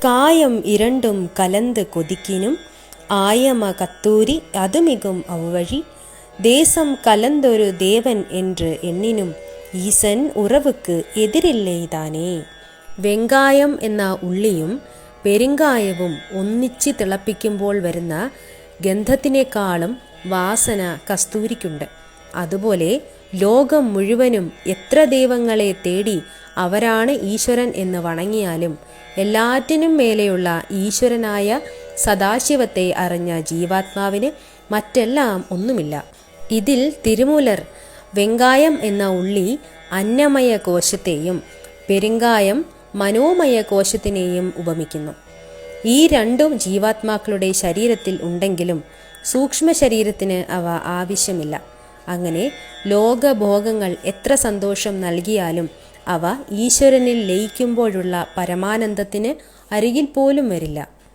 காயம் இரண்டும் கலந்து கொதிக்கினும் ஆயம கத்தூரி அதுமிகும் அவ்வழி தேசம் கலந்தொரு தேவன் என்று എണ്ണിനും ഈസൻ ഉറവുക്ക് എതിരില്ലേതാനേ വെങ്കായം എന്ന ഉള്ളിയും പെരുങ്കായവും ഒന്നിച്ച് തിളപ്പിക്കുമ്പോൾ വരുന്ന ഗന്ധത്തിനേക്കാളും വാസന കസ്തൂരിക്കുണ്ട് അതുപോലെ ലോകം മുഴുവനും എത്ര ദൈവങ്ങളെ തേടി അവരാണ് ഈശ്വരൻ എന്ന് വണങ്ങിയാലും എല്ലാറ്റിനും മേലെയുള്ള ഈശ്വരനായ സദാശിവത്തെ അറിഞ്ഞ ജീവാത്മാവിന് മറ്റെല്ലാം ഒന്നുമില്ല. ഇതിൽ തിരുമൂലർ വെങ്കായം എന്ന ഉള്ളി അന്നമയ കോശത്തെയും പെരുങ്കായം മനോമയ കോശത്തിനെയും ഉപമിക്കുന്നു. ഈ രണ്ടും ജീവാത്മാക്കളുടെ ശരീരത്തിൽ ഉണ്ടെങ്കിലും സൂക്ഷ്മ ശരീരത്തിന് അവ ആവശ്യമില്ല. അങ്ങനെ ലോകഭോഗങ്ങൾ എത്ര സന്തോഷം നൽകിയാലും അവ ഈശ്വരനിൽ ലയിക്കുമ്പോഴുള്ള പരമാനന്ദത്തിന് അരികിൽ പോലും വരില്ല.